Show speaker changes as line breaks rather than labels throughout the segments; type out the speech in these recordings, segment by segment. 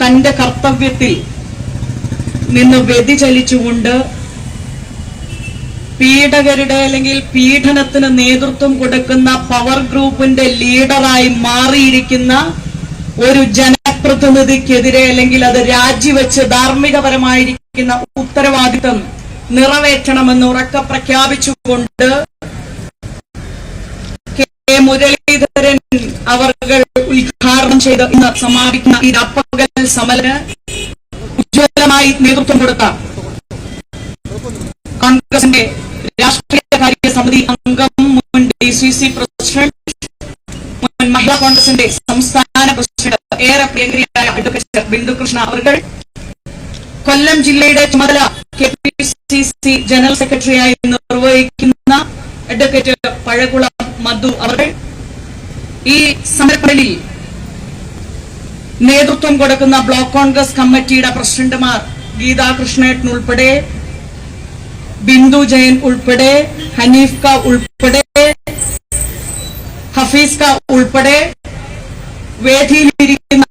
തന്റെ കർത്തവ്യത്തിൽ നിന്ന് വ്യതിചലിച്ചുകൊണ്ട് പീഡകരുടെ അല്ലെങ്കിൽ പീഡനത്തിന് നേതൃത്വം കൊടുക്കുന്ന പവർ ഗ്രൂപ്പിന്റെ ലീഡറായി മാറിയിരിക്കുന്ന ഒരു ജനപ്രതിനിധിക്കെതിരെ അല്ലെങ്കിൽ അത് രാജിവെച്ച് ധാർമ്മികപരമായിരിക്കുന്ന ഉത്തരവാദിത്തം നിറവേറ്റണമെന്ന് ഉറക്ക പ്രഖ്യാപിച്ചുകൊണ്ട് കെ മുരളീധരൻ അവർ ഉദ്ഘാടനം ചെയ്ത് ഇന്ന് സമാപിക്കുന്ന ഈ രാപ്പകൽ സമരന് ഉജ്ജ്വലമായി നേതൃത്വം കൊടുത്ത കോൺഗ്രസിന്റെ രാഷ്ട്രീയകാര്യ സമിതി അംഗം മുൻ ഡി സി സി പ്രസിഡന്റ് മുൻ മഹിളാ കോൺഗ്രസിന്റെ സംസ്ഥാന പ്രസിഡന്റ് ഏറെ പ്രിയങ്കരിയായ അഡ്വക്കേറ്റ് ബിന്ദുകൃഷ്ണ അവർ കൊല്ലം ജില്ലയുടെ ചുമതല K P C C general സെക്രട്ടറിയായി നിർവഹിക്കുന്ന അഡ്വക്കേറ്റ് പഴകുളം മധു അവർ ഈ സമരപ്പടലിൽ നേതൃത്വം കൊടുക്കുന്ന ബ്ലോക്ക് കോൺഗ്രസ് കമ്മിറ്റിയുടെ പ്രസിഡന്റുമാർ ഗീതാ കൃഷ്ണേട്ടൻ ഉൾപ്പെടെ ബിന്ദു ജയൻ ഉൾപ്പെടെ ഹനീഫ് ക ഉൾപ്പെടെ ഹഫീസ് ക ഉൾപ്പെടെ വേദിയിലിരിക്കുന്ന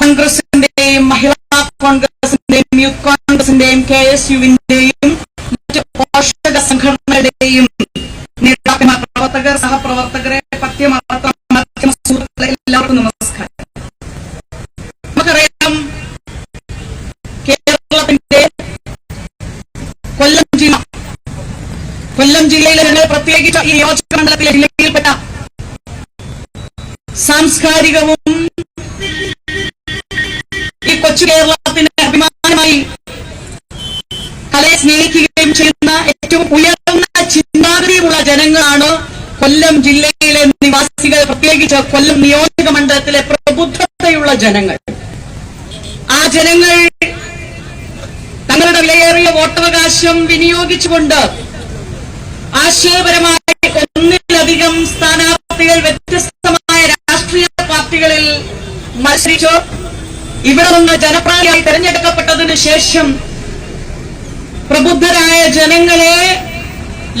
കോൺഗ്രസിന്റെയും മഹിളാ കോൺഗ്രസിന്റെയും യൂത്ത് കോൺഗ്രസിന്റെയും കെ എസ് യുവിന്റെയും മറ്റ് പോഷക സംഘടനകളുടെയും പ്രവർത്തകർ സഹപ്രവർത്തകരെ മാധ്യമ എല്ലാവർക്കും നമസ്കാരം. നമുക്കറിയാം കേരളത്തിന്റെ കൊല്ലം ജില്ല കൊല്ലം ജില്ലയിലെ ഞങ്ങൾ പ്രത്യേകിച്ച് ഈ നിയോജക മണ്ഡലത്തിലെ ജില്ലയിൽപ്പെട്ട സാംസ്കാരികവും ഈ കൊച്ചു കേരളത്തിന് അഭിമാനമായി കലയെ സ്നേഹിക്കുകയും കൊല്ലം ജില്ലയിലെ നിവാസികൾ പ്രത്യേകിച്ച് കൊല്ലം നിയോജക മണ്ഡലത്തിലെ പ്രബുദ്ധതയുള്ള ജനങ്ങൾ. ആ ജനങ്ങൾ തങ്ങളുടെ വിലയേറിയ വോട്ടവകാശം വിനിയോഗിച്ചുകൊണ്ട് ആശയപരമായി ഒന്നിലധികം സ്ഥാനാർത്ഥികൾ വ്യത്യസ്തമായ രാഷ്ട്രീയ പാർട്ടികളിൽ മത്സരിച്ചു. ഇവിടെ നിന്ന് ജനപ്രാണിയായി തെരഞ്ഞെടുക്കപ്പെട്ടതിന് ശേഷം പ്രബുദ്ധരായ ജനങ്ങളെ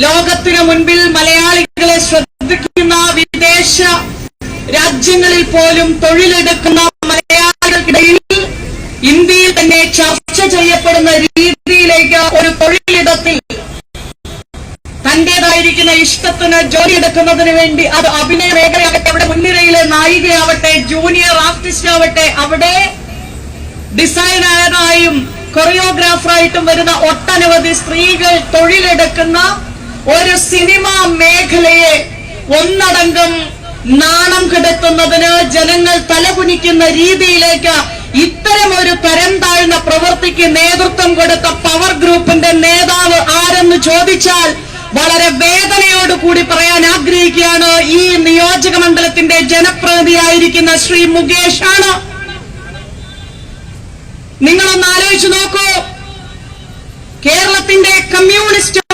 ലോകത്തിനു മുൻപിൽ മലയാളികളെ ശ്രദ്ധിക്കുന്ന വിദേശ രാജ്യങ്ങളിൽ പോലും തൊഴിലെടുക്കുന്ന മലയാളികൾക്കിടയിൽ ഇന്ത്യയിൽ തന്നെ ചർച്ച ചെയ്യപ്പെടുന്ന രീതിയിലേക്ക് ഒരു തൊഴിലിടത്തിൽ തന്റേതായിരിക്കുന്ന ഇഷ്ടത്തിന് ജോലിയെടുക്കുന്നതിന് വേണ്ടി അത് അഭിനയ മേഖലയാകട്ടെ അവിടെ മുൻനിരയിലെ നായികയാവട്ടെ ജൂനിയർ ആർട്ടിസ്റ്റ് ആവട്ടെ അവിടെ ഡിസൈനറായും കൊറിയോഗ്രാഫറായിട്ടും വരുന്ന ഒട്ടനവധി സ്ത്രീകൾ തൊഴിലെടുക്കുന്ന ഒരു സിനിമ മേഖലയെ ഒന്നടങ്കം നാണം കിടത്തുന്നതിന് ജനങ്ങൾ തലകുനിക്കുന്ന രീതിയിലേക്ക് ഇത്തരം ഒരു തരം താഴ്ന്ന പ്രവൃത്തിക്ക് നേതൃത്വം കൊടുത്ത പവർ ഗ്രൂപ്പിന്റെ നേതാവ് ആരെന്ന് ചോദിച്ചാൽ വളരെ വേദനയോടുകൂടി പറയാൻ ആഗ്രഹിക്കുകയാണ്. ഈ നിയോജക മണ്ഡലത്തിന്റെ ജനപ്രതിനിധിയായിരിക്കുന്ന ശ്രീ മുകേഷ് ആണ്. നിങ്ങളൊന്ന് ആലോചിച്ചു നോക്കൂ. കേരളത്തിന്റെ കമ്മ്യൂണിസ്റ്റ്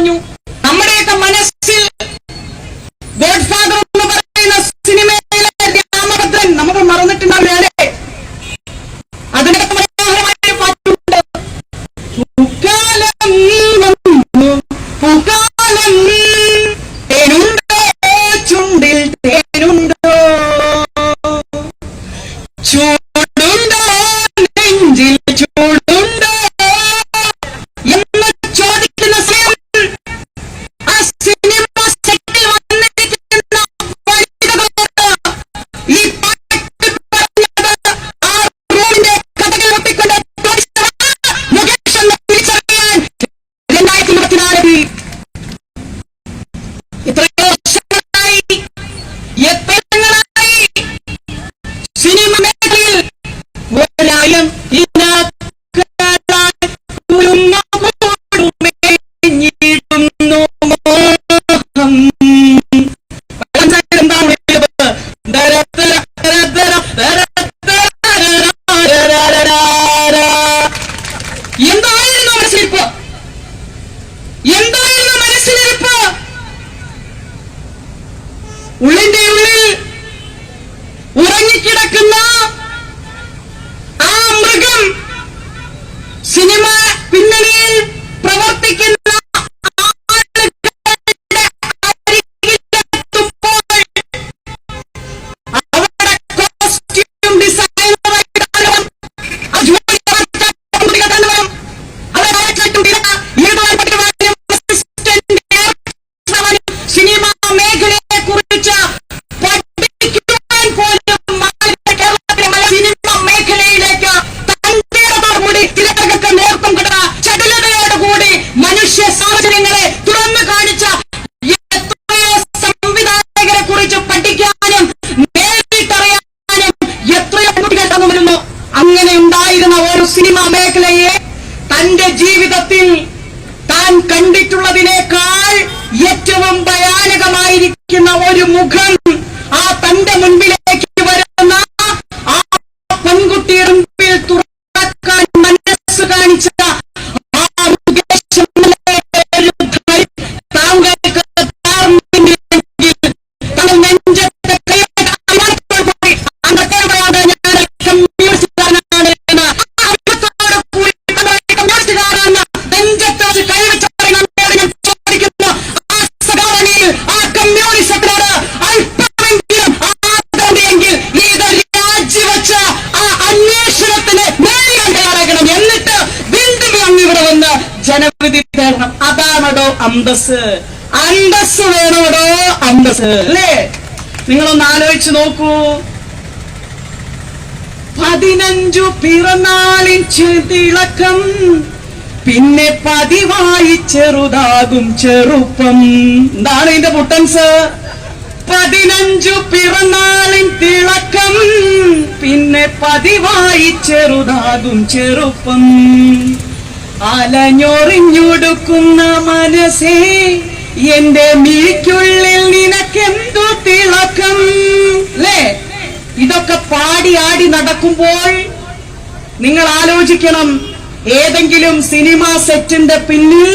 잠깐만요. അന്തസ് അന്തസ് വേണം ഇവിടെ അന്തസ് അല്ലേ? നിങ്ങളൊന്ന് ആലോചിച്ച് നോക്കൂ. പതിനഞ്ചു പിറന്നാളിൻ ചെതിളക്കം പിന്നെ പതിവായി ചെറുതാകും ചെറുപ്പം. എന്താണ് ഇതിന്റെ പൊട്ടൻസ്? പതിനഞ്ചു പിറന്നാളിൻ തിളക്കം പിന്നെ പതിവായി ചെറുതാകും ചെറുപ്പം. അലഞ്ഞൊറിഞ്ഞൊടുക്കുന്ന മനസ്സേ എന്റെ മീക്കുള്ളിൽ നിനക്കെന്തു തിളക്കം? അല്ലേ ഇതൊക്കെ പാടി ആടി നടക്കുമ്പോൾ നിങ്ങൾ ആലോചിക്കണം ഏതെങ്കിലും സിനിമാ സെറ്റിന്റെ പിന്നിൽ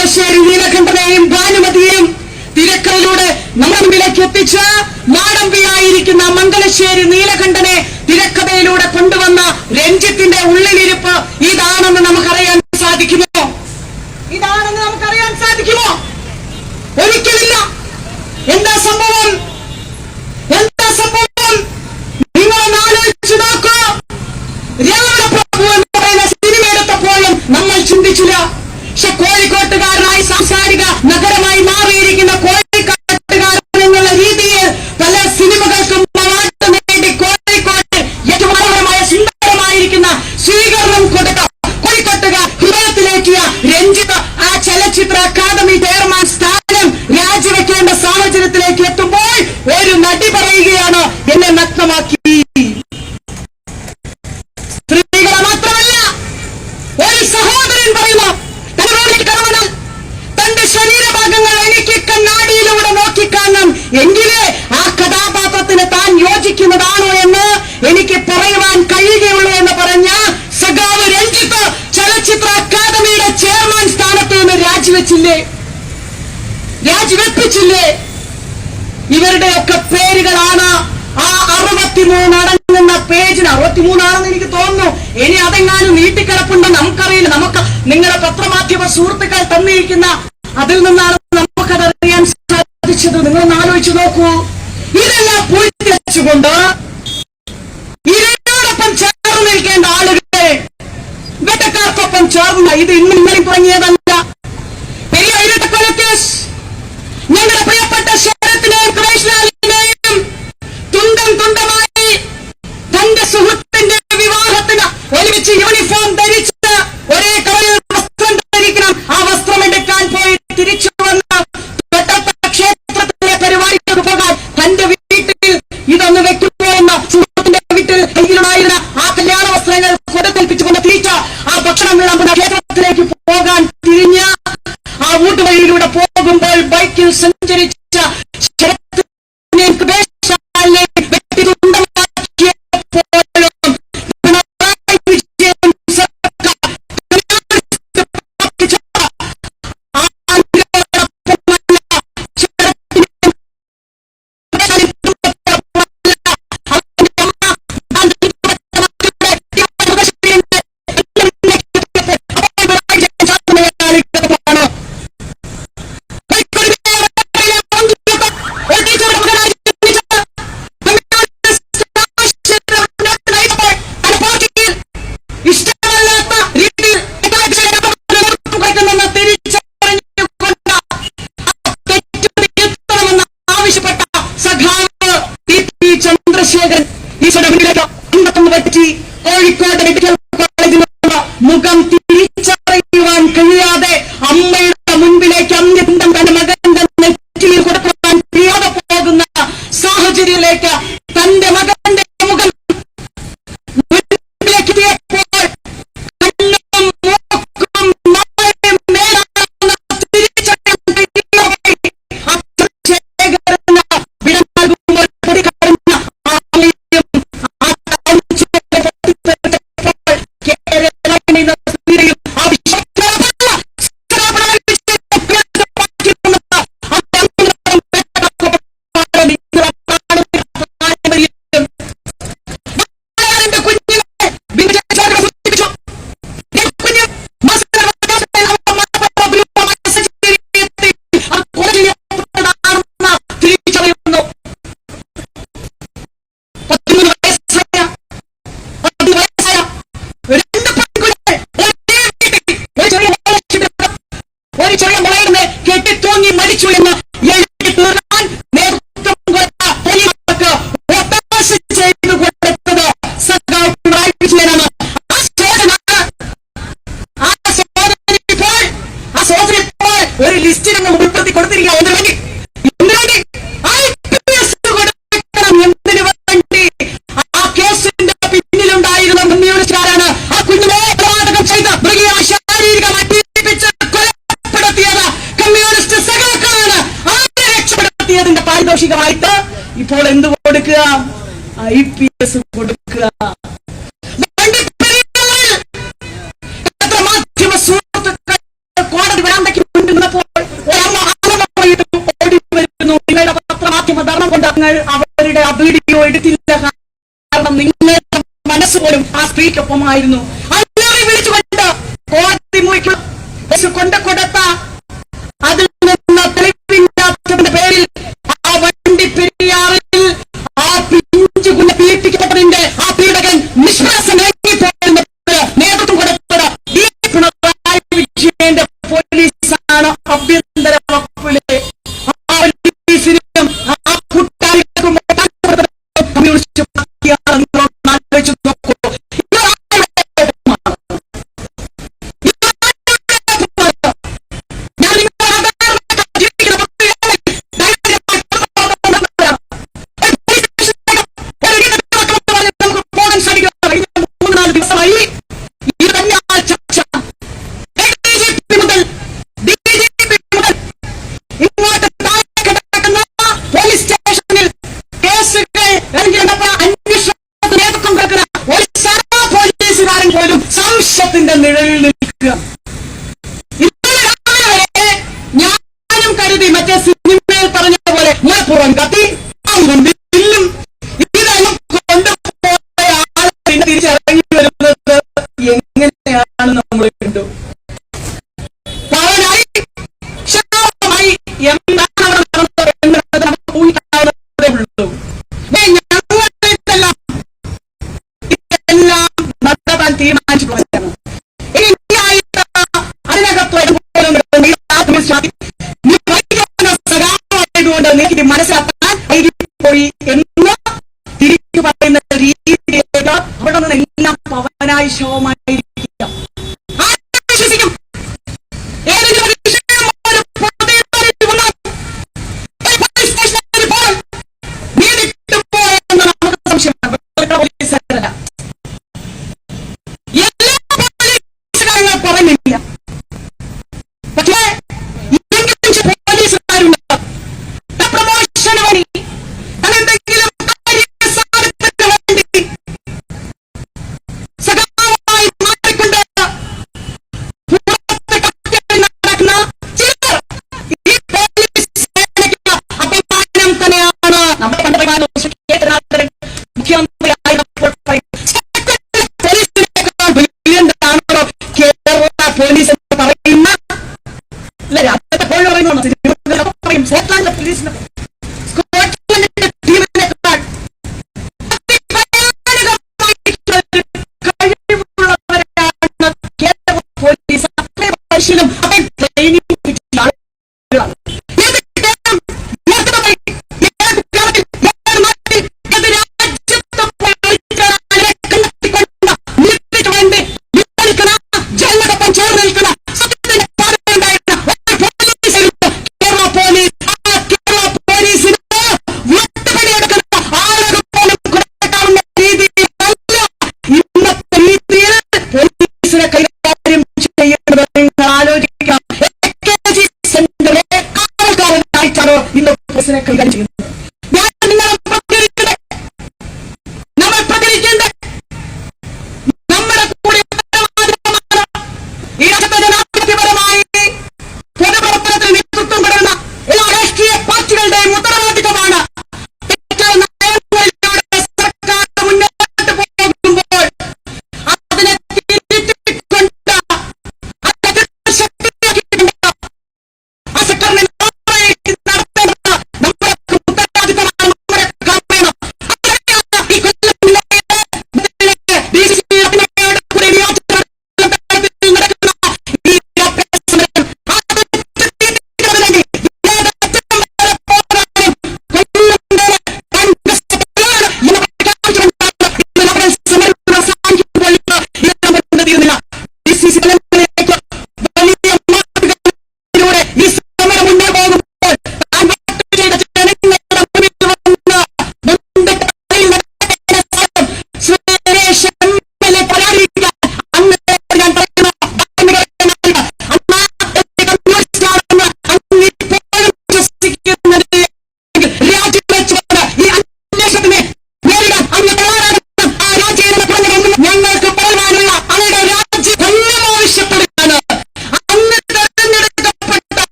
തലശ്ശേരി നീലകണ്ഠനെയും ഭാനുമതിയെയും തിരക്കളിലൂടെ നമ്മുടെ മുമ്പിലേക്ക് എത്തിച്ച മാടമ്പിയായിരിക്കുന്ന മംഗലശ്ശേരി നീലകണ്ഠനെ തിരക്കഥയിലൂടെ കൊണ്ടുവന്ന രഞ്ജിത്തിന്റെ ഉള്ളിലിരിപ്പ് ഇതാണെന്ന് നമുക്കറിയാൻ സാധിക്കുമോ? ഇതാണെന്ന് നമുക്കറിയാൻ സാധിക്കുമോ? ഒരിക്കലില്ല. എന്താ സംഭവം? എന്താ സംഭവം? നിങ്ങളൊന്ന് ആലോചിച്ചു നോക്കൂ. രാവണ പ്രഭു എന്ന് പറയുന്ന നമ്മൾ ചിന്തിച്ചില്ല. പക്ഷെ തട്ടി പറയുകയാണ് എന്നെ നഗ്നമാക്കി. ഐ പി എസ് കൊടുക്കുക. വരുന്നു അവരുടെ ആ വീഡിയോ എടുത്തില്ല. കാരണം നിങ്ങളുടെ മനസ്സ് പോലും ആ സ്ത്രീക്കൊപ്പമായിരുന്നു. വിളിച്ചുകൊണ്ട് കോടതി മുറിക്കുള്ള കൊണ്ട് Almighty